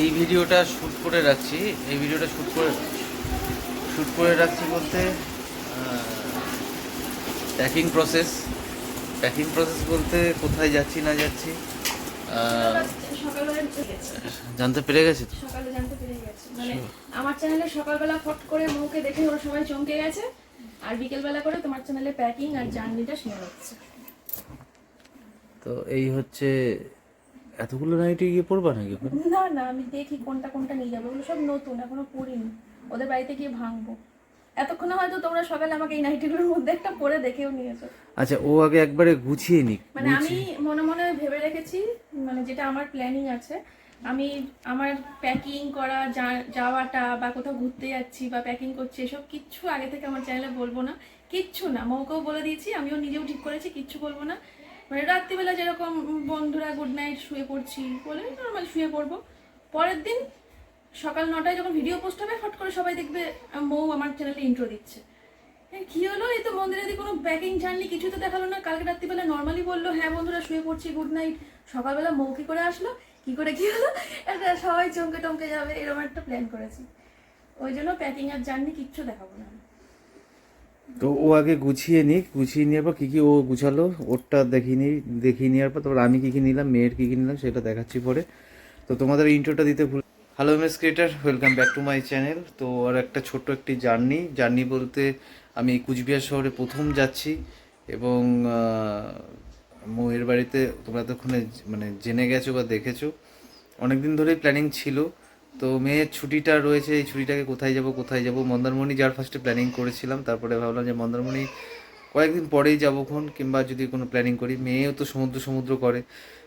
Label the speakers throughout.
Speaker 1: এই ভিডিওটা শ্যুট করে রাখছি। এই ভিডিওটা শ্যুট করে শ্যুট করে রাখছি বলতে প্যাকিং প্রসেস প্যাকিং প্রসেস বলতে কোথায় যাচ্ছি না যাচ্ছি। জানতে পেরে গেছে তো?
Speaker 2: সকালে জানতে পেরে গেছে। মানে আমার চ্যানেলে সকালবেলা ফট করে মুখে দেখে ওরা সবাই চমকে গেছে আর বিকেলবেলা করে তোমার চ্যানেলে প্যাকিং আর জার্নিটা শেয়ার হচ্ছে।
Speaker 1: তো এই হচ্ছে এতগুলো নাইটে গিয়ে পড়বা নাকি
Speaker 2: না না আমি দেখি কোনটা কোনটা নিয়ে যাব। ওগুলো সব নতুন এখনও পড়িনি। ওদের বাড়িতে গিয়ে ভাঙবো। এতক্ষণে হয়তো তোমরা সকালে আমাকে এই নাইটিগুলোর মধ্যে একটা পরে দেখেও নিয়েছো।
Speaker 1: আচ্ছা ও আগে একবারে গুছিয়ে নিক
Speaker 2: মানে আমি মনে মনে ভেবে রেখেছি মানে যেটা আমার প্ল্যানিং আছে আমি আমার প্যাকিং করা যাওয়াটা বা কোথাও ঘুরতে যাচ্ছি বা প্যাকিং করছি এসব কিচ্ছু আগে থেকে আমার চ্যানেলে বলব না। কিচ্ছু না মৌকেও বলে দিয়েছি আমিও নিজেও ঠিক করেছি কিচ্ছু বলব না। মানে রাত্রিবেলা যেরকম বন্ধুরা গুড নাইট শুয়ে পড়ছি, বলে নর্মাল শুয়ে পড়ব। পরের দিন সকাল নটায় যখন ভিডিও পোস্ট হবে ফট করে সবাই দেখবে, মৌ আমার চ্যানেলে ইন্ট্রো দিচ্ছে। কি হলো? এই তো মন্দিরে কোনো প্যাকিং জানলি কিছু তো দেখাল না। কালকে রাত্রিবেলা নর্মালি বলল হ্যাঁ বন্ধুরা, শুয়ে পড়ছি গুড নাইট সকালবেলা মৌকি করে আসলো? কি করে কি হলো? একটা সবাই চমকে টমকে যাবে, এরকম একটা প্ল্যান করেছি। ওই জন্য প্যাকিং আর জার্নি কিচ্ছু দেখাবো না।
Speaker 1: তো ও আগে গুছিয়ে নিক গুছিয়ে নেওয়ার পর কী কী ও গুছালো ওরটা দেখিয়ে নি দেখিয়ে নেওয়ার পর তারপর আমি কী কী নিলাম মেয়ের কী কী নিলাম সেটা দেখাচ্ছি পরে। তো তোমাদের ইন্ট্রোটা দিতে ভুল hello MS creator welcome back to my channel তো আর একটা ছোট্ট একটি জার্নি জার্নি বলতে আমি কুচবিহার শহরে প্রথম যাচ্ছি এবং আহ, বাড়িতে তোমরা ততক্ষণে মানে জেনে গেছো বা দেখেছ। অনেকদিন ধরেই প্ল্যানিং ছিল। তো মেয়ের ছুটিটা রয়েছে এই ছুটিটাকে কোথায় যাব কোথায় যাব? মন্দারমণি যাওয়ার ফার্স্টে প্ল্যানিং করেছিলাম তারপরে ভাবলাম যে মন্দারমণি কয়েকদিন পরেই যাব খন কিংবা যদি কোনো প্ল্যানিং করি মেয়েও তো সমুদ্র সমুদ্র করে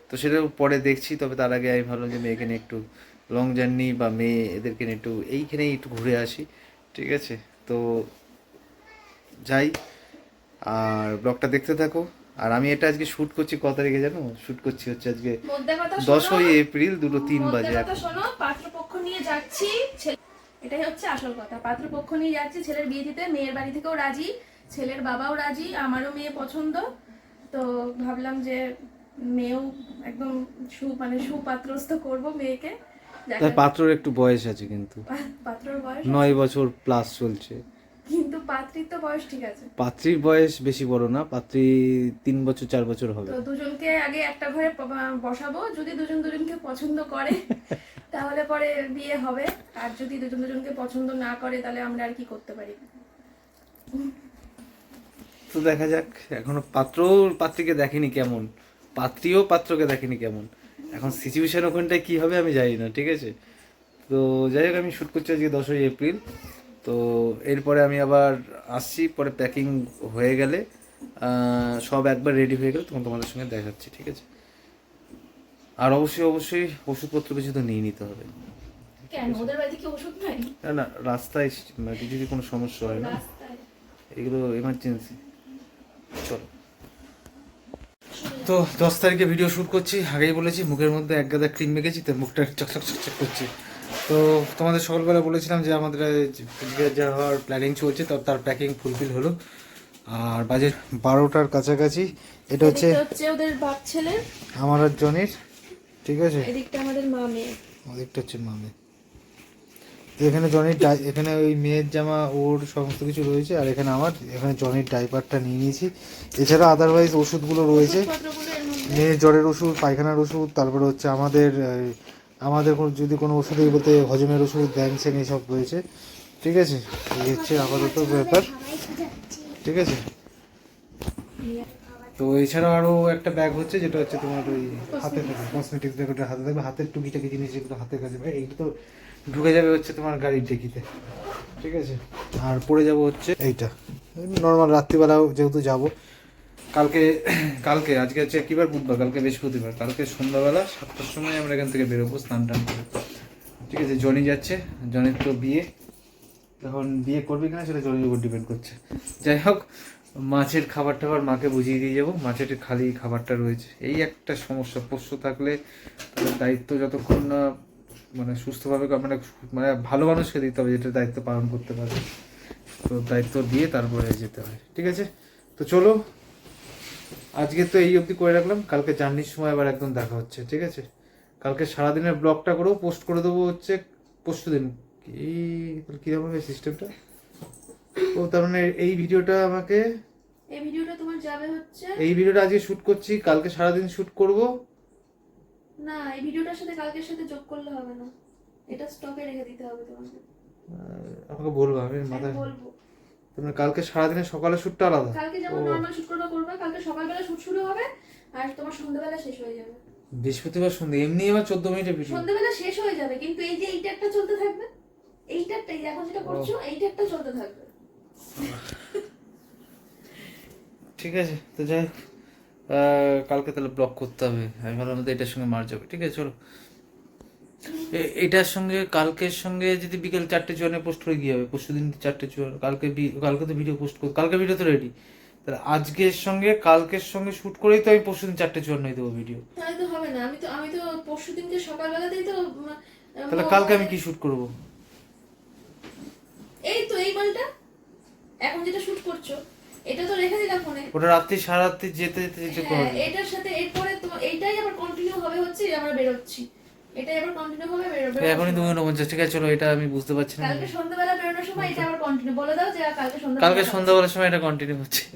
Speaker 1: তো সেটা পরে দেখছি তবে তার আগে আমি ভাবলাম যে মেয়েকে নিয়ে একটু লং জার্নি বা মেয়ে এদেরকে নিয়ে একটু এইখানেই একটু ঘুরে আসি ঠিক আছে? তো যাই আর ব্লগটা দেখতে থাকো আর আমি এটা আজকে শ্যুট করছি কত তারিখে জানো? শ্যুট করছি হচ্ছে আজকে দশই এপ্রিল দুটো তিন বাজে
Speaker 2: পাত্রপক্ষ নিয়ে যাচ্ছি। এটাই হচ্ছে আসল কথা। পাত্রপক্ষ নিয়ে যাচ্ছি ছেলের বিয়ে দিতে। মেয়ের বাড়ি থেকেও রাজি ছেলের বাবাও রাজি আমারও মেয়ে পছন্দ। তো ভাবলাম যে মেয়েও একদম সু মানে সুপাত্রস্থ করব মেয়েকে।
Speaker 1: তার পাত্রর একটু বয়স আছে কিন্তু।
Speaker 2: পাত্রর বয়স
Speaker 1: নয় বছর প্লাস চলছে।
Speaker 2: কিন্তু পাত্রীর তো বয়স ঠিক আছে।
Speaker 1: পাত্রীর বয়স বেশি বড় না পাত্রী তিন বছর চার বছর হবে।
Speaker 2: তো দুজনকে আগে একটা ঘরে বসাবো। যদি দুজন দুজনকে পছন্দ করে তাহলে পরে বিয়ে হবে। আর যদি দুজন দুজনকে পছন্দ না করে, তাহলে আমরা আর কি করতে পারি?
Speaker 1: তো দেখা যাক, এখনও পাত্র পাত্রীকে দেখেনি কেমন। পাত্রীও পাত্রকে দেখেনি কেমন। এখন সিচুয়েশন ওখানটায় কি হবে আমি জানি না, ঠিক আছে? তো যাই হোক, আমি শ্যুট করছি আজকে দশই এপ্রিল। তো এরপরে আমি আবার আসছি, পরে প্যাকিং হয়ে গেলে সব একবার রেডি হয়ে গেলে তখন তোমাদের সঙ্গে দেখাচ্ছি, ঠিক আছে? আর অবশ্যই অবশ্যই ওষুধপত্র কিছু তো নিয়ে নিতে হবে। না না রাস্তায় মানে যদি কোনো সমস্যা হয় না এগুলো এমার্জেন্সি চলো। তো দশ তারিখে ভিডিও শ্যুট করছি আগেই বলেছি মুখের মধ্যে এক গাদা ক্রিম মেখেছি তো মুখটা চকচক চকচক করছে। তো তোমাদের সকালবেলা বলেছিলাম যে আমাদের কুচবিহার যাওয়ার প্ল্যানিং চলছে তো তার প্যাকিং ফুলফিল হলো। আর বাজে বারোটার কাছাকাছি এটা হচ্ছে
Speaker 2: ওদের বাপ ছেলে।
Speaker 1: আমার আর জনির। ঠিক আছে?
Speaker 2: এদিকটা আমাদের মা মেয়ে
Speaker 1: ওদিকটা হচ্ছে মামে। তো এখানে জনির ডাই- এখানে ওই মেয়ের জামা ওর সমস্ত কিছু রয়েছে আর এখানে আমার এখানে জনির ডাইপারটা নিয়ে নিয়েছি। এছাড়া আদারওয়াইজ ওষুধগুলো রয়েছে। মেয়ের জ্বরের ওষুধ পায়খানার ওষুধ তারপরে হচ্ছে আমাদের আমাদের কোনো যদি কোনো ওষুধ বলতে হজমের ওষুধ ব্যাংসেন এইসব রয়েছে। ঠিক আছে? এই হচ্ছে আপাতত ব্যাপার। ঠিক আছে? তো এছাড়াও আরও একটা ব্যাগ হচ্ছে, যেটা হচ্ছে তোমার ওই হাতে থাকে কসমেটিক্স ব্যাগ ওটা হাতে থাকবে হাতের টুকিটাকি জিনিস যেগুলো হাতের কাছে এইগুলো তো ঢুকে যাবে হচ্ছে তোমার গাড়ির ডেকিতে ঠিক আছে? আর পড়ে যাব হচ্ছে এইটা নর্মাল রাত্রিবেলাও যেহেতু যাব, কালকে কালকে, আজকে হচ্ছে কিবার বুধবার, কালকে বৃহস্পতিবার, কালকে সন্ধ্যাবেলা সাতটার সময় আমরা এখান থেকে বেরোবো স্নান টান করে, ঠিক আছে? জনি যাচ্ছে, জনির তো বিয়ে, এখন বিয়ে করবি কিনা সেটা জনির উপর ডিপেন্ড করছে, যাই হোক মাছের খাবার টাবার মাকে বুঝিয়ে দিয়ে যাব। মাছের খালি খাবারটা রয়েছে। এই একটা সমস্যা। পোষ্য থাকলে দায়িত্ব যতক্ষণ না মানে সুস্থভাবে মানে মানে ভালো মানুষকে দিতে হবে, যেটা দায়িত্ব পালন করতে পারবে তো দায়িত্ব দিয়ে তারপরে যেতে হয়। ঠিক আছে? তো চলো, আজকে তো এই অবধি করে রাখলাম। কালকে জার্নির সময় আবার একদম দেখা হচ্ছে। ঠিক আছে? কালকে সারাদিনের ব্লগটা করেও পোস্ট করে দেবো হচ্ছে পরশু দিন কি কীরকম সিস্টেমটা ও তার মানে এই ভিডিওটা আমাকে
Speaker 2: এই ভিডিওটা তোমার যাবে হচ্ছে
Speaker 1: এই ভিডিওটা আজকে শ্যুট করছি কালকে সারাদিন শ্যুট করব।
Speaker 2: না এই ভিডিওটার সাথে কালকের সাথে যোগ করলে হবে না। এটা স্টকে রেখে দিতে হবে তোমাকে।
Speaker 1: আমাকে বলব আমি
Speaker 2: আমি
Speaker 1: মাথায়
Speaker 2: বলব।
Speaker 1: তার কালকে সারাদিনের সকালে শ্যুটটা আলাদা।
Speaker 2: কালকে যেমন। নর্মাল শুট করবে করবে কালকে সকালবেলা শুট শুরু হবে আর তোমার সন্ধ্যাবেলা শেষ হয়ে যাবে।
Speaker 1: বৃহস্পতিবার সন্ধ্যে এমনি আমার চোদ্দ মিনিটের ভিডিও
Speaker 2: সন্ধ্যাবেলা শেষ হয়ে যাবে কিন্তু এই যে এইটা একটা চলতে থাকবে এইটা একটা এই এখন যেটা করছ এইটা একটা চলতে থাকবে।
Speaker 1: ঠিক আছে তো যাই কালকে তাহলে ব্লক করতে হবে। আমি ভাবলাম তো এটার সঙ্গে মার যাবে ঠিক আছে চলো। এটার সঙ্গে কালকের সঙ্গে যদি বিকেল চারটে চুয়ানে পোস্ট করে গিয়ে হবে পরশু দিন চারটে চুয়ান্ন কালকে কালকে তো ভিডিও পোস্ট করব কালকে ভিডিও তো রেডি তাহলে আজকের সঙ্গে কালকের সঙ্গে শ্যুট করেই তো আমি পরশু দিন চারটে চুয়ান্নই দেবো ভিডিও
Speaker 2: তাই তো হবে না। আমি তো আমি তো পরশু দিনকে সকালবেলাতেই তো
Speaker 1: তাহলে কালকে আমি কি শ্যুট করব
Speaker 2: এই তো এই মালটা এখন যেটা শুট করছ? এটা তো রেখে দিলাম ফোনে।
Speaker 1: ওটা রাত্রি সারা রাত্রি যেতে যেতে যেতে
Speaker 2: হ্যাঁ
Speaker 1: করবে
Speaker 2: এটার সাথে এরপরে তো এইটাই আবার কন্টিনিউ হবে হচ্ছে আমরা বেরোচ্ছি। এটাই আবার কন্টিনিউ হবে বেরোবে
Speaker 1: এখনই তুমি উনপঞ্চাশ ঠিক আছে চলো এটা আমি বুঝতে পারছি না।
Speaker 2: কালকে সন্ধ্যাবেলা বেরোনোর সময় এটা আবার কন্টিনিউ বলে দাও যে কালকে
Speaker 1: কালকে সন্ধ্যাবেলার সময় এটা কন্টিনিউ হচ্ছে।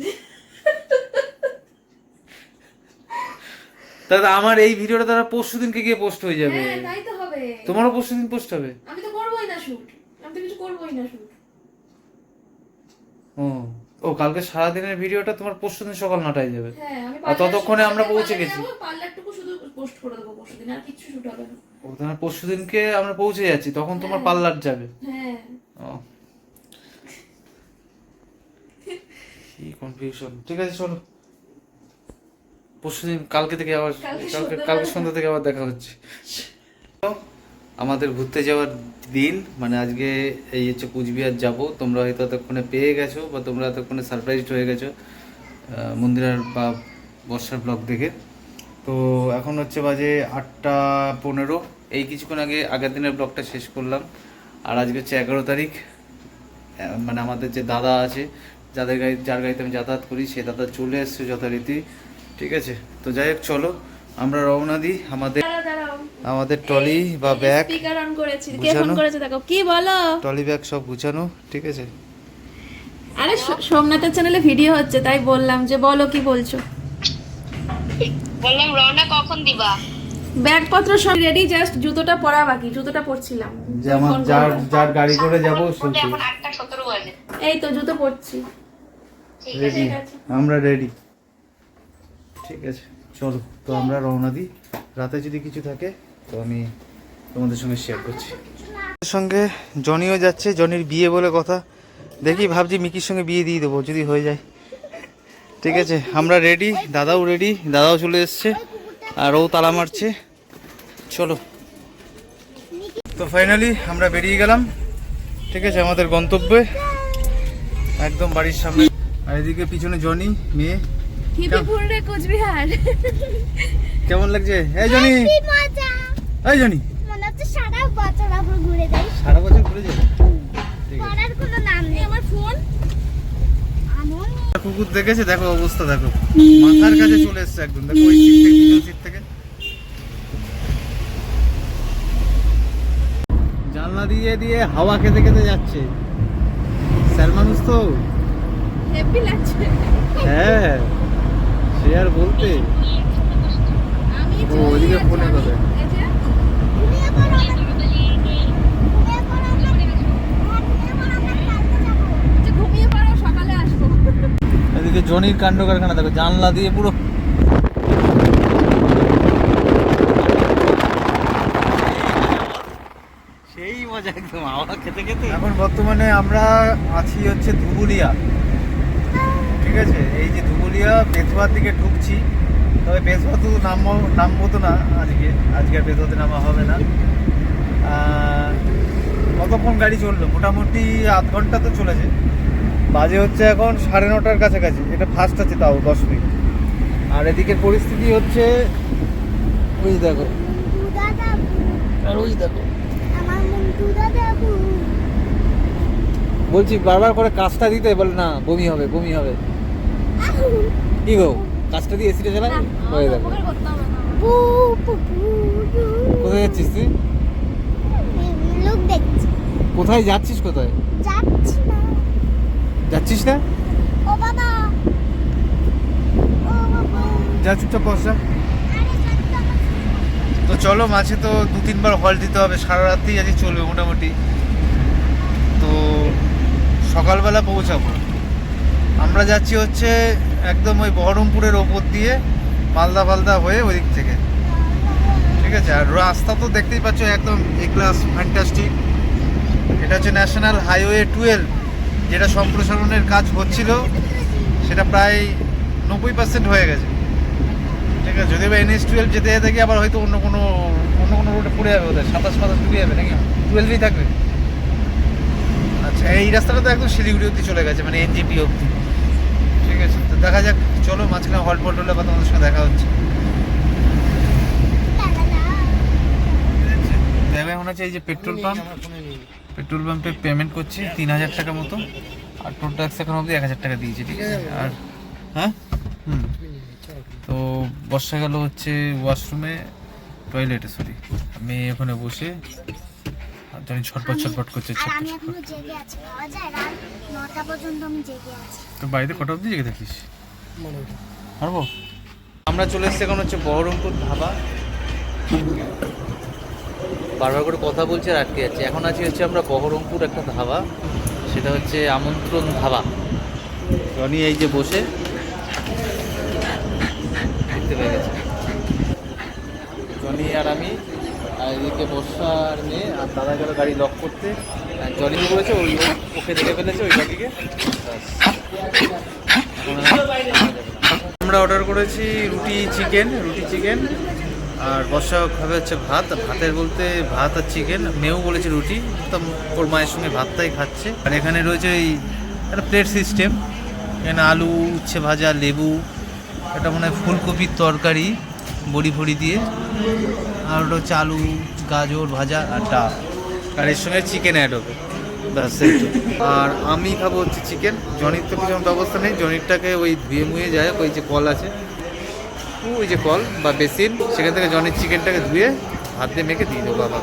Speaker 1: দাদা আমার এই ভিডিওটা তারা পরশু দিনকে গিয়ে পোস্ট হয়ে যাবে।
Speaker 2: হ্যাঁ তাই তো হবে।
Speaker 1: তোমারও পরশু দিন পোস্ট হবে?
Speaker 2: আমি তো করবোই না শুট আমি তো কিছু করবোই না শুট
Speaker 1: ও। ও কালকে সারাদিনের ভিডিওটা তোমার পরশু দিন সকাল নটায় যাবে।
Speaker 2: হ্যাঁ আমি
Speaker 1: আর ততক্ষণে আমরা পৌঁছে গেছি।
Speaker 2: পার্লারটুকু শুধু পোস্ট করে দেবো পরশু দিন আর কিছু শুট হবে না।
Speaker 1: ও তোমার পরশু দিনকে আমরা পৌঁছে যাচ্ছি তখন তোমার পার্লার যাবে।
Speaker 2: হ্যাঁ।
Speaker 1: কি কনফিউশন ঠিক আছে চলো। পরশুদিন কালকে থেকে আবার
Speaker 2: কালকে
Speaker 1: কালকে সন্ধ্যা থেকে আবার দেখা হচ্ছে। আমাদের ঘুরতে যাওয়ার দিন মানে আজকে এই হচ্ছে কুচবিহার যাব, তোমরা হয়তো এতক্ষণে পেয়ে গেছো বা তোমরা এতক্ষণে সারপ্রাইজড হয়ে গেছো মন্দিরার বা বর্ষার ব্লগ দেখে। তো এখন হচ্ছে বাজে আটটা পনেরো। এই কিছুক্ষণ আগে আগের দিনের ব্লগটা শেষ করলাম। আর আজকে হচ্ছে এগারো তারিখ। মানে আমাদের যে দাদা আছে, যাদের গাড়ি যার গাড়িতে আমি যাতায়াত করি, সে দাদা চলে এসছে যথারীতি। ঠিক আছে? তো যাই হোক, চলো, আমরা রওনা দিই আমাদের আমাদের ট্রলি বা ব্যাগ
Speaker 2: স্পিকার অন করেছি। কে ফোন করেছে দেখো। কি বলো?
Speaker 1: ট্রলি ব্যাগ সব গুছানো ঠিক আছে?
Speaker 2: আরে সোমনাথের চ্যানেলে ভিডিও হচ্ছে তাই বললাম যে বলো কি বলছো।
Speaker 3: বললাম রওনা কখন দিবা?
Speaker 2: ব্যাগপত্র সব রেডি জাস্ট জুতোটা পরা বাকি জুতোটা পরছিলাম।
Speaker 1: যে আমার যার যার গাড়ি করে যাব
Speaker 2: এই তো জুতো পরছি।
Speaker 1: রেডি
Speaker 2: ঠিক আছে।
Speaker 1: আমরা রেডি ঠিক আছে চলো তো আমরা রওনা দিই। রাতে যদি কিছু থাকে তো আমি তোমাদের সঙ্গে শেয়ার করছি। সঙ্গে জনিও যাচ্ছে, জনির বিয়ে বলে কথা। দেখি, ভাবছি মিকির সঙ্গে বিয়ে দিয়ে দেবো, যদি হয়ে যায়। ঠিক আছে, আমরা রেডি দাদাও রেডি দাদাও চলে এসছে, আর ও তালা মারছে। চলো। তো ফাইনালি আমরা বেরিয়ে গেলাম। ঠিক আছে, আমাদের গন্তব্যে। একদম বাড়ির সামনে। আর এদিকে পিছনে জনি, মেয়ে।
Speaker 2: হিপিপুর রে কোচবিহার।
Speaker 1: কেমন লাগছে? এই জনি। এই জনি।
Speaker 4: মনে হচ্ছে সারা বছর আমরা ঘুরে যাই।
Speaker 1: সারা বছর ঘুরে
Speaker 4: করার কোনো নাম নেই। আমার ফোন
Speaker 1: কুকুর দেখেছে? দেখো অবস্থা দেখো। মাথার কাছে চলে এসছে একদম। দেখো ওই সিট থেকে পিছন সিট থেকে। জানলা দিয়ে দিয়ে হাওয়া খেতে খেতে যাচ্ছে। স্যার মানুষ তো?
Speaker 2: হেপি লাগছে।
Speaker 1: হ্যাঁ। আর বলতে? ও, ফোনে
Speaker 4: আমরা আমরা আমরা
Speaker 1: জনির কাণ্ড কারখানা দেখো জানলা দিয়ে পুরো। সেই মজা একদম হাওয়া খেতে খেতে। এখন বর্তমানে আমরা আছি হচ্ছে ধুবুলিয়া ঠিক আছে? এই যে ধুবুলিয়া বেথুয়ার দিকে ঢুকছি। তবে বেথুয়া তো নামবো নামবো তো না আজকে। আজকে আর বেথুয়াতে নামা হবে না। কতক্ষণ গাড়ি চলল? মোটামুটি আধ ঘণ্টা তো চলেছে। বাজে হচ্ছে এখন সাড়ে নটার কাছাকাছি। এটা ফার্স্ট আছে তাও, দশ মিনিট। আর এদিকের পরিস্থিতি হচ্ছে, ওই দেখো। আর ওই দেখো। বলছি বারবার করে কাজটা দিতে বলে না, বমি হবে বমি হবে। কি গো? কাজটা দিয়ে এসিটা চালাবে ওই দেখো
Speaker 2: করতে হবে না
Speaker 4: বু পু পু
Speaker 1: কোথায় যাচ্ছিস তুই?
Speaker 4: লোক
Speaker 1: কোথায় যাচ্ছিস কোথায়?
Speaker 4: যাচ্ছি না
Speaker 1: যাচ্ছিস না?
Speaker 4: ও বাবা
Speaker 1: যা চুপচাপ বস তো চলো মাঝে তো দু তিনবার হল দিতে হবে। সারা রাত্রি আজকে চলবে মোটামুটি। তো সকালবেলা পৌঁছাবো। আমরা যাচ্ছি হচ্ছে একদম ওই বহরমপুরের ওপর দিয়ে মালদা ফালদা হয়ে ওই দিক থেকে। ঠিক আছে? আর রাস্তা তো দেখতেই পাচ্ছ একদম এ ক্লাস ফ্যান্টাস্টিক এটা হচ্ছে ন্যাশনাল হাইওয়ে টুয়েলভ যেটা সম্প্রসারণের কাজ হচ্ছিল, সেটা প্রায় নব্বই পার্সেন্ট হয়ে গেছে। ঠিক আছে? যদি বা এনএস টুয়েলভ যেতে যেতে গিয়ে আবার হয়তো অন্য কোনো অন্য কোনো রোডে পড়ে যাবে ওদের সাতাশ ফাতাশ ডুবে যাবে নাকি? টুয়েলভই থাকবে। আচ্ছা এই রাস্তাটা তো একদম শিলিগুড়ি অব্দি চলে গেছে মানে এনজিপি অব্দি ঠিক আছে, তো দেখা যাক, চলো মাঝখানে হল ফল হলে বা তোমাদের সঙ্গে দেখা হচ্ছে। দেখো এখন আছে এই যে পেট্রোল পাম্প পেট্রোল পাম্পে পেমেন্ট করছি তিন হাজার টাকা মতো, আর টোল ট্যাক্স এখন অবধি এক হাজার টাকা দিয়েছি, ঠিক আছে? আর হ্যাঁ? হুম। তো বর্ষা গেল হচ্ছে ওয়াশরুমে টয়লেটে সরি আমি ওখানে বসে ছটপট ছটপট করছে
Speaker 4: আর আমি এখনও জেগে আছি। পাওয়া যায়? রাত নটা পর্যন্ত আমি জেগে আছি।
Speaker 1: তো বাড়িতে কটা অবধি জেগে থাকিস? পারব আমরা চলে এসেছি এখন হচ্ছে বহরমপুর ধাবা। বারবার করে কথা বলছি আর আটকে যাচ্ছে। এখন আছি হচ্ছে আমরা বহরমপুর একটা ধাবা। সেটা হচ্ছে আমন্ত্রণ ধাবা। রনি এই যে বসে। দেখতে পেয়ে গেছে। জনি আর আমি এদিকে বর্ষা আর মেয়ে আর দাদা গেল গাড়ি লক করতে। জনি করেছে ওই ওকে দেখে ফেলেছে ওই বাকিকে। আমরা অর্ডার করেছি রুটি চিকেন রুটি চিকেন আর বর্ষা খাবে হচ্ছে ভাত। ভাতের বলতে ভাত আর চিকেন মেয়েও বলেছে রুটি, তো ওর মায়ের সঙ্গে ভাতটাই খাচ্ছে। আর এখানে রয়েছে এই একটা প্লেট সিস্টেম এখানে আলু, উচ্ছে ভাজা, লেবু এটা মনে ফুলকপির তরকারি। বড়ি ফড়ি দিয়ে আর ওটা হচ্ছে আলু গাজর ভাজা আর ডাল। আর এর সঙ্গে চিকেন অ্যাড হবে। ব্যাস আর আমি খাব হচ্ছে চিকেন জনির তো কিছু ব্যবস্থা নেই। জনিরটাকে ওই ধুয়ে মুয়ে যায় ওই যে কল আছে। ওই যে কল বা বেসিন সেখান থেকে জনির চিকেনটাকে ধুয়ে হাত দিয়ে মেখে দিয়ে দেবো আবার।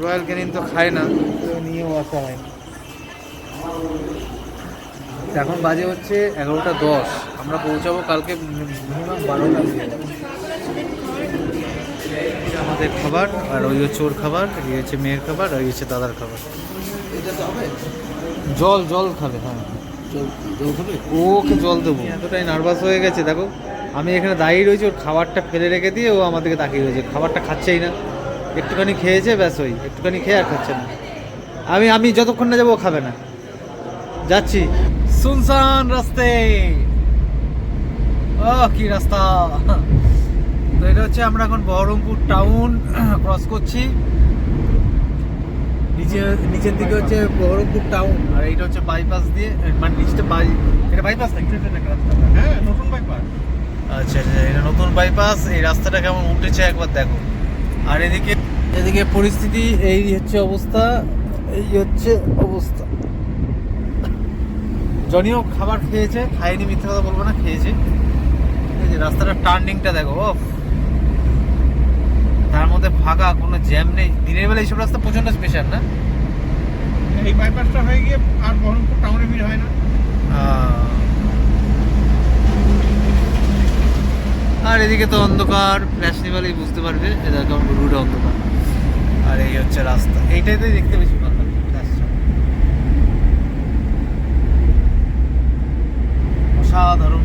Speaker 1: রয়্যাল ক্যানিন তো খায় না। নিয়েও আসা হয় এখন বাজে হচ্ছে এগারোটা দশ। আমরা পৌঁছাবো কালকে মিনিমাম বারোটা আমাদের খাবার আর ওই হচ্ছে ওর খাবার এই হচ্ছে মেয়ের খাবার আর এই হচ্ছে দাদার খাবার। জল জল খাবে হ্যাঁ। ওকে জল দেবো। এতটাই নার্ভাস হয়ে গেছে দেখো। আমি এখানে দাঁড়িয়ে রয়েছি ওর খাবারটা ফেলে রেখে দিয়ে ও আমাদেরকে তাকিয়ে রয়েছে। খাবারটা খাচ্ছেই না। একটুখানি খেয়েছে ব্যাস ওই। একটুখানি খেয়ে আর খাচ্ছে না। আমি আমি যতক্ষণ না যাব ও খাবে না। যাচ্ছি। সুনসান রাস্তে। ও কি রাস্তা। তো এটা হচ্ছে আমরা এখন বহরমপুর টাউন ক্রস করছি। নিচে নিচের দিকে হচ্ছে বহরমপুর টাউন আর এইটা হচ্ছে বাইপাস দিয়ে মানে নিচটা বাই এটা বাইপাস নাকি?
Speaker 5: হ্যাঁ নতুন বাইপাস
Speaker 1: আচ্ছা আচ্ছা এটা নতুন বাইপাস এই রাস্তাটা কেমন উঠেছে একবার দেখো। আর এদিকে এদিকে পরিস্থিতি এই হচ্ছে অবস্থা এই হচ্ছে অবস্থা। জনিও খাবার খেয়েছে খায়নি মিথ্যে কথা বলব না খেয়েছে। রাস্তাটা টার্নিংটা দেখো ওফ তার মধ্যে ফাঁকা কোনো জ্যাম নেই। দিনের বেলা এইসব রাস্তা প্রচণ্ড স্পেশাল না?
Speaker 5: এই বাইপাসটা হয়ে গিয়ে আর বহরমপুর টাউনে ভিড় হয় না।
Speaker 1: আর এদিকে তো অন্ধকার ফ্ল্যাশ নিবালেই বুঝতে পারবে এটা কেমন রুটে অন্ধকার। আর এই হচ্ছে রাস্তা। এইটাইতেই দেখতে বেশি ভালো অসাধারণ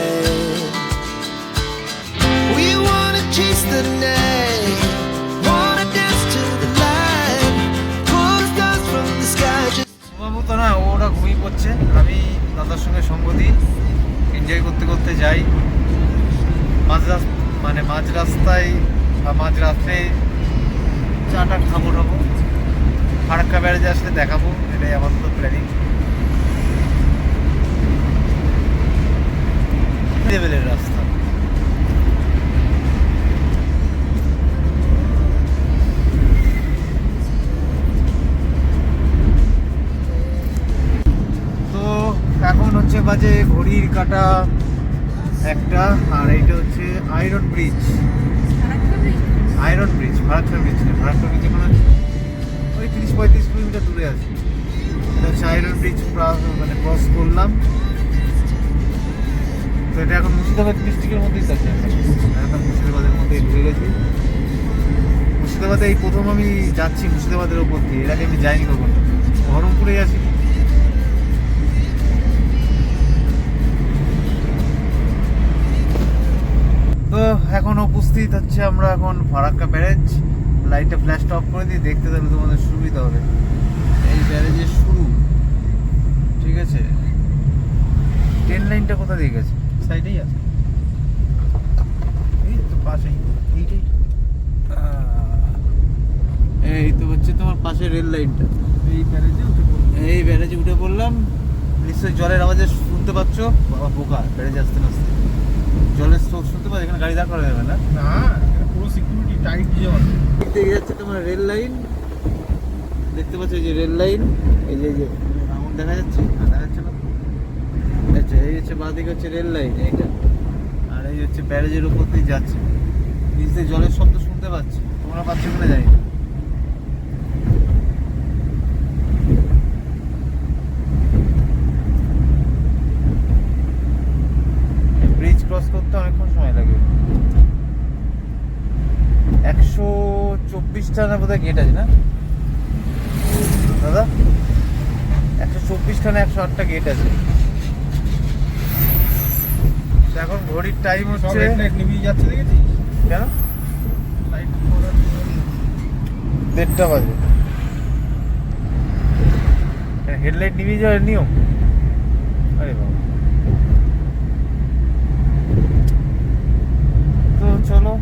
Speaker 1: সম্ভবত না ওরা ঘুমিয়ে পড়ছে। আমি দাদার সঙ্গে সঙ্গ দিই। এনজয় করতে করতে যাই। মাঝ মানে মাঝ রাস্তায় বা মাঝ রাত্রে চাটা খাব টাবো। ফারাক্কা ব্যারেজে আসলে দেখাবো। এটাই আমার তো প্ল্যানিং লেভেলের রাস্তা। হচ্ছে বাজে ঘড়ির কাটা একটা আর এইটা হচ্ছে iron bridge iron bridge Farakka bridge না ব্রিজ এখন ওই তিরিশ পঁয়ত্রিশ কিলোমিটার দূরে আছে। এটা হচ্ছে আয়রন ব্রিজ মানে ক্রস করলাম। তো এটা এখন মুর্শিদাবাদ ডিস্ট্রিক্টের মধ্যেই আছে এখন মুর্শিদাবাদের মধ্যেই ঢুকে গেছি। মুর্শিদাবাদে এই প্রথম আমি যাচ্ছি মুর্শিদাবাদের ওপর দিয়ে। এর আগে আমি যাইনি কখনো। বহরমপুরেই আছি। তো এখন উপস্থিত হচ্ছে আমরা এখন ফারাক্কা ব্যারেজ। লাইটটা ফ্ল্যাশ অফ করে দিয়ে দেখতে তাহলে তোমাদের সুবিধা হবে। এই ব্যারেজের শুরু। ঠিক আছে? ট্রেন লাইনটা কোথা দিয়ে গেছে?
Speaker 5: সাইডেই আছে। এই তো পাশেই। এইটাই।
Speaker 1: এই তো হচ্ছে তোমার পাশে রেল লাইনটা
Speaker 5: এই ব্যারেজে উঠে
Speaker 1: এই ব্যারেজে উঠে পড়লাম। নিশ্চয়ই জলের আওয়াজে শুনতে পাচ্ছ? বাবা বোকা। ব্যারেজে আসতে না আসতে। জলের স্রোত শুনতে পাচ্ছ এখানে গাড়ি দাঁড় করা যাবে না।
Speaker 5: না এটা পুরো সিকিউরিটি টাইট জোন
Speaker 1: দেখতে যাচ্ছে তোমার রেল লাইন। দেখতে পাচ্ছ এই যে রেল লাইন এই যে যে রাউন্ড দেখা যাচ্ছে? না দেখা যাচ্ছে না। আচ্ছা এই হচ্ছে বাঁদিকে হচ্ছে রেল লাইন এইটা। আর এই হচ্ছে ব্যারেজের উপর দিয়ে যাচ্ছে। নিচ দিয়ে জলের শব্দ শুনতে পাচ্ছি। তোমরা পাচ্ছ কিনা জানি না ব্রিজ ক্রস করতে অনেকক্ষণ সময় লাগে একশো চব্বিশটা না বোধহয় গেট আছে না? দাদা একশো চব্বিশটা না একশো আটটা গেট আছে। এখন ঘড়ির টাইম হচ্ছে
Speaker 5: যাচ্ছে
Speaker 1: কেন? দেড়টা বাজে। হেডলাইট নিভিয়ে যাওয়ার নিয়ম। আরে বাবা। তো চলো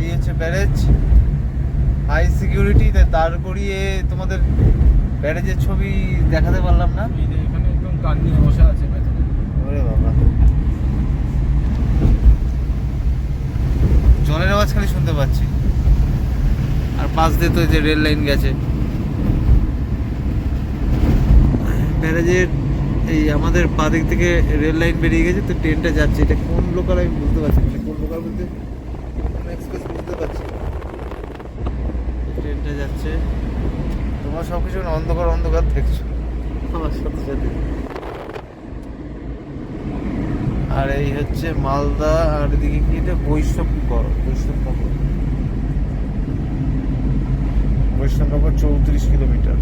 Speaker 1: এই হচ্ছে ব্যারেজ। হাই সিকিউরিটি দাঁড় করিয়ে তোমাদের ব্যারেজের ছবি দেখাতে পারলাম না?
Speaker 5: এখানে একদম কান নিয়ে বসে আছে
Speaker 1: ওরে বাবা। জলের আওয়াজ খালি শুনতে পাচ্ছি। আর পাশ দিয়ে তো যে রেল লাইন গেছে। ব্যারেজের এই আমাদের পা দিক থেকে রেল লাইন বেরিয়ে গেছে তো ট্রেনটা যাচ্ছে। এটা কোন লোকাল আমি বুঝতে পারছি না। মানে কোন লোকাল বলতে কোন এক্সপ্রেস বুঝতে পারছি না। যাচ্ছে তোমার সব কিছু অন্ধকার অন্ধকার দেখছ। আমার সাথে সাথে আর এই হচ্ছে মালদা আর এদিকে কি এটা? বৈষ্ণবনগর বৈষ্ণবনগর। বৈষ্ণবনগর চৌত্রিশ কিলোমিটার।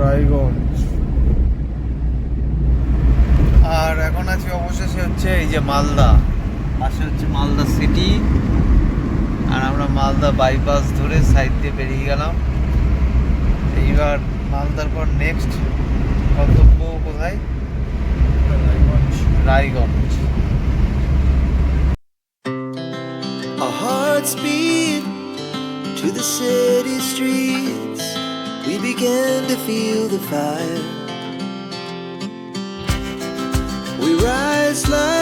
Speaker 1: রায়গঞ্জ। আর এখন আছি অবশেষে হচ্ছে এই যে মালদা। পাশে হচ্ছে মালদা সিটি আর আমরা মালদা বাইপাস ধরে সাইড দিয়ে বেরিয়ে গেলাম এইবার মালদার পর নেক্সট গন্তব্য কোথায় Raiganj
Speaker 6: beat to the city streets. We began to feel the fire. We rise like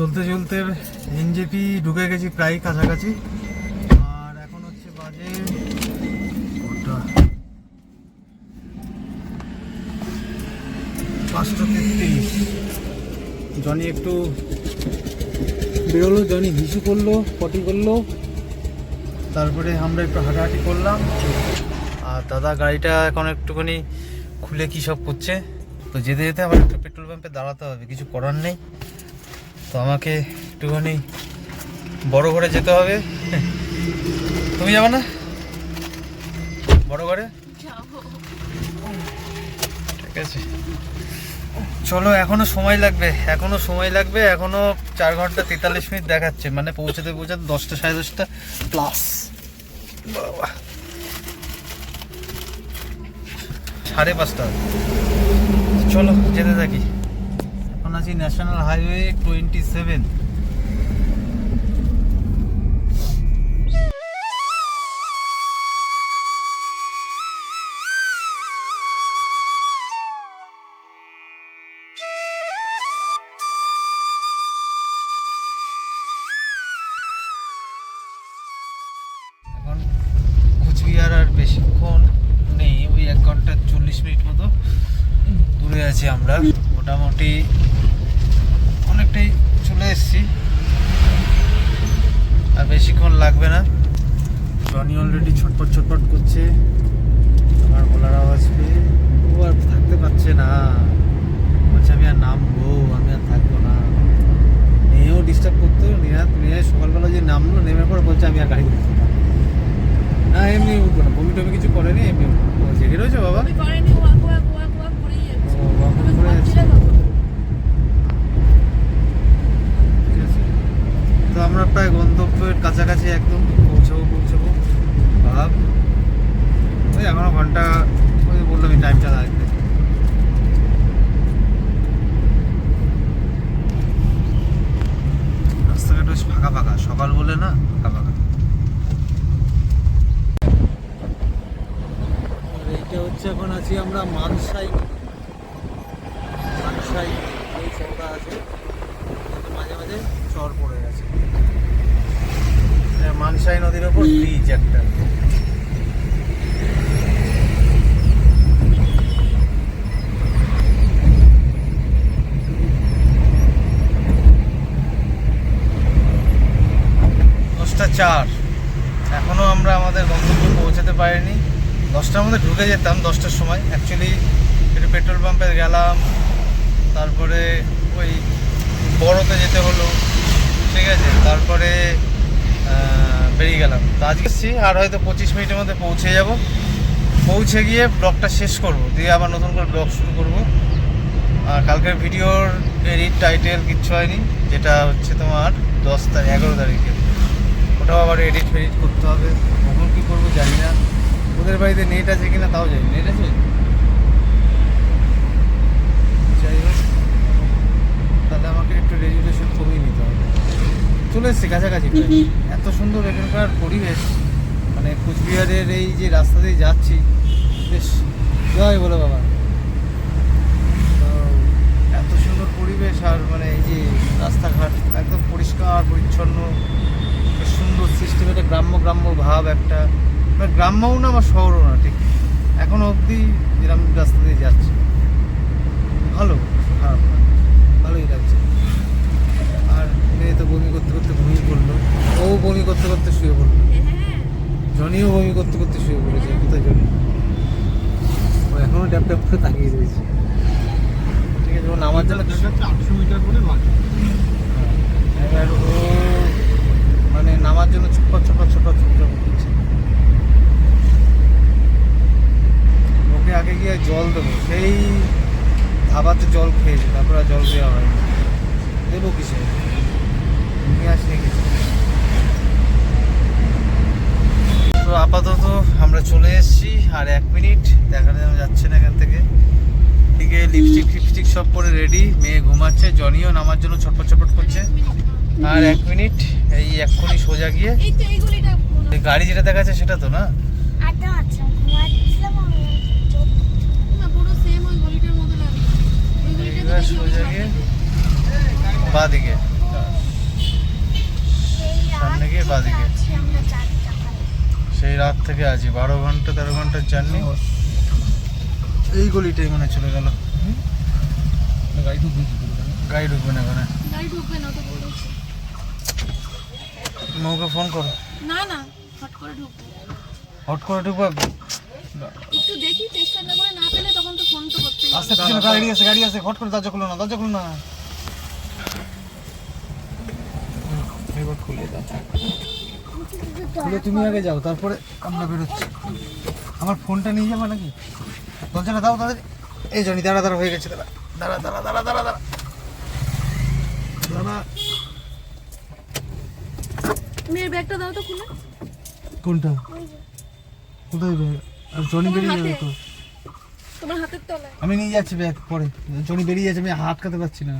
Speaker 1: চলতে চলতে এনজেপি ঢুকে গেছি প্রায় কাছাকাছি। আর এখন হচ্ছে বাজে পাঁচটা তেত্রিশ। জনি একটু বেরোলো, জনি হিসু করল, পটি করল। তারপরে আমরা একটু হাঁটাহাঁটি করলাম। আর দাদা গাড়িটা এখন একটুখানি খুলে কী সব করছে? তো যেতে যেতে আমার একটা পেট্রোল পাম্পে দাঁড়াতে হবে, কিছু করার নেই। তো আমাকে একটুখানি বড় ঘরে যেতে হবে। তুমি যাবে না? বড় ঘরে? ঠিক আছে। চলো, এখনও সময় লাগবে, এখনও সময় লাগবে, এখনও চার ঘণ্টা তেতাল্লিশ মিনিট দেখাচ্ছে মানে পৌঁছাতে পৌঁছাতে দশটা সাড়ে দশটা প্লাস বাবা। সাড়ে পাঁচটা। চলো, যেতে থাকি। এখন আছি ন্যাশনাল হাইওয়ে টোয়েন্টি সেভেন। আর বেশিক্ষণ নেই, ওই এক চল্লিশ মিনিট মতো দূরে আছি আমরা। মোটামুটি অনেকটাই চলে এসেছি আর বেশিক্ষণ লাগবে না জনি অলরেডি ছটপট ছটপট করছে। আমার গলার আওয়াজ পেয়ে ও আর থাকতে পারছে না। বলছে আমি আর নামবো আমি আর থাকব না। মেয়েও ডিস্টার্ব করতো নিহাত মেয়ে সকালবেলা যে নামলো নেমে পরে বলছে আমি আর গাড়ি উঠবো না। না এমনি উঠবো না বমি টমি কিছু করেনি এমনি জেগে রয়েছে বাবা। তো আমরা প্রায় গন্তব্যের কাছাকাছি একদম। ভাব ওই এখনও ঘণ্টা, ওই বললাম টাইমটা লাগবে। রাস্তাঘাট বেশ ফাঁকা ফাঁকা, সকাল বলে না ফাঁকা ফাঁকা। এইটা হচ্ছে এখন আছি আমরা মানসাই। মানসাই, এই চৌড়া আছে। মাঝে মাঝে চর পড়ে গেছে। এটা মানসাই নদীর ওপর ব্রিজ একটা। চার। এখনও আমরা আমাদের গন্তব্যে পৌঁছাতে পারিনি। দশটার মধ্যে ঢুকে যেতাম দশটার সময়। অ্যাকচুয়ালি একটু পেট্রোল পাম্পে গেলাম। তারপরে ওই বড়তে যেতে হলো। ঠিক আছে? তারপরে বেরিয়ে গেলাম। তো আজকে এসছি আর হয়তো পঁচিশ মিনিটের মধ্যে পৌঁছে যাব। পৌঁছে গিয়ে ব্লগটা শেষ করব। দিয়ে আবার নতুন করে ব্লগ শুরু করব। আর কালকের ভিডিওর এডিট, টাইটেল কিচ্ছু হয়নি, যেটা হচ্ছে তোমার দশ তারিখ এগারো তারিখে। ওটাও আবার এডিট ফেডিট করতে হবে। কখন কী করব জানি না। ওদের বাড়িতে নেট আছে কিনা তাও জানি নেট আছে? যাই হোক, তাহলে আমাকে একটু রেজুলেশন কমিয়ে নিতে হবে। চলে এসছি কাছাকাছি। এত সুন্দর এখানকার পরিবেশ। মানে কুচবিহারের এই যে রাস্তা দিয়ে যাচ্ছি বেশ জয় বলো বাবা। তো এত সুন্দর পরিবেশ আর মানে এই যে রাস্তাঘাট একদম পরিষ্কার পরিচ্ছন্ন সুন্দর সিস্টেম একটা গ্রাম্য গ্রাম্য ভাব একটা। মানে গ্রাম্যও না বা শহরও না ঠিক। এখনও অবধি যেরকম রাস্তা দিয়ে যাচ্ছে ভালো খারাপ না। ভালোই লাগছে। মেয়ে তো বমি করতে করতে ঘুমিয়ে পড়ল। ও বমি করতে করতে শুয়ে পড়ল। জনিও বমি করতে করতে শুয়ে পড়েছে কোথায় জনি। ও এখনও ড্যাপ ড্যাপ করে তাকিয়ে রয়েছে। ঠিক আছে ও নামার জন্য
Speaker 5: আটশো মিটার করে
Speaker 1: এবার ও মানে নামার জন্য ছুপা ছুপা ছুপা ছুপা করছে। ওকে আগে গিয়ে জল দেবো। সেই ধাবাতে জল খেয়েছে তারপর জল দেওয়া হয়নি। দেবো কিসে? তো আপাতত আমরা চলে এসেছি আর এক মিনিট দেখা যাচ্ছে না এখান থেকে। দিকে লিপস্টিক ফিপস্টিক সব পরে রেডি মেয়ে ঘুমাচ্ছে জনিও নামার জন্য ছটপট ছটপট করছে। আর এক মিনিট এই এক্ষুনি সোজা গিয়ে। গাড়ি যেটা দেখাচ্ছে সেটা তো না?
Speaker 4: আড্ডা মারছিলাম ঘুমাচ্ছিলাম
Speaker 1: বাঁদিকে। সেই রাত থেকে আছি বারো ঘণ্টা তেরো ঘণ্টার জার্নি এই গলিটাই মানে চলে গেল।
Speaker 5: গাড়ি ঢুকবে
Speaker 1: না ওখানে। মৌকে ফোন করো।
Speaker 2: না না হট করে ঢুকবে।
Speaker 1: হট করে ঢুকবে
Speaker 2: একটু দেখি চেষ্টা না করে না পেলে তখন তো ফোন তো।
Speaker 1: আস্তে পিছনে গাড়ি আছে গাড়ি আছে হট করে দরজা খুলো না দরজা খুলো না।
Speaker 5: এবার খুলে দাও।
Speaker 1: খুলে তুমি আগে যাও তারপরে আমরা বেরোচ্ছি। আমার ফোনটা নিয়ে যাব নাকি? দরজাটা দাও তাড়াতাড়ি এই জনি দাঁড়া দাঁড়া হয়ে গেছে দাঁড়া। দাঁড়া দাঁড়া দাঁড়া দাঁড়া দাঁড়া। দাঁড়া।
Speaker 2: মেয়ের ব্যাগটা দাও তো খুলে।
Speaker 1: কোনটা? কোথায় ব্যাগ? আর জনি বেরিয়ে যাবে তো।
Speaker 2: তোমার হাতের তলায়।
Speaker 1: আমি নিয়ে যাচ্ছি ব্যাগ পরে। জনি বেরিয়ে যাচ্ছে আমি হাত কাতে পারছি না।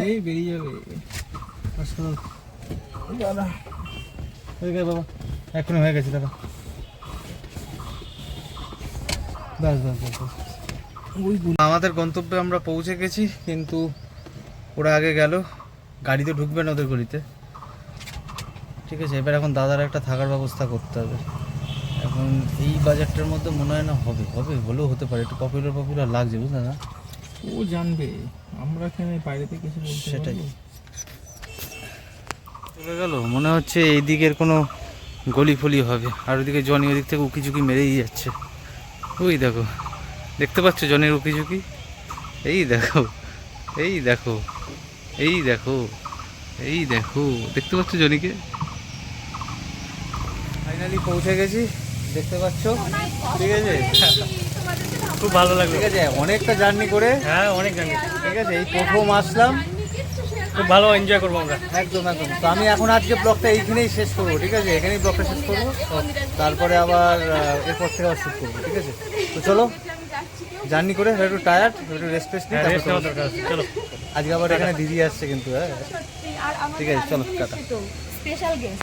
Speaker 5: এই বেরিয়ে যাবে।
Speaker 1: হয়ে বাবা। এখনই হয়ে গেছে, দাদা। ব্যাস ব্যাস। আমাদের গন্তব্যে আমরা পৌঁছে গেছি, কিন্তু ওরা আগে গেল। গাড়ি তো ঢুকবে না ওদের গলিতে। ঠিক আছে এবার এখন দাদার একটা থাকার ব্যবস্থা করতে হবে। এখন এই বাজারটার মধ্যে মনে হয় না হবে হবে হলেও হতে পারে একটু পপুলার পপুলার লাগছে বুঝলে না?
Speaker 5: ও জানবে আমরা এখানে বাইরে থেকে বলতে
Speaker 1: সেটাই। চলে গেল মনে হচ্ছে এই দিকের কোনো গলি ফলি হবে আর ওদিকে জনি ওদিক থেকে উকি ঝুঁকি মেরেই যাচ্ছে। ওই দেখো দেখতে পাচ্ছ জনের উকি ঝুঁকি এই দেখো এই দেখো এই দেখো এই দেখো দেখতে পাচ্ছ জনিকে? ফাইনালি পৌঁছে গেছি দেখতে পাচ্ছ? ঠিক আছে?
Speaker 5: খুব ভালো লাগল।
Speaker 1: ঠিক আছে অনেকটা জার্নি করে।
Speaker 5: হ্যাঁ অনেক জার্নি
Speaker 1: ঠিক আছে এই প্রথম আসলাম।
Speaker 5: খুব ভালো এনজয় করব আমরা।
Speaker 1: একদম একদম। তো আমি এখন আজকে ব্লগটা এইখানেই শেষ করব ঠিক আছে? এখানেই ব্লগটা শেষ করব। তারপরে আবার এরপর থেকে আবার শুট করব ঠিক আছে? তো চলো জার্নি করে একটু টায়ার্ড একটু রেস্ট ফেস্ট নিই চলো।
Speaker 5: চলো।
Speaker 1: আজকে আবার এখানে দিদি আসছে কিন্তু হ্যাঁ? ঠিক আছে চলো টাটা।
Speaker 2: Special guest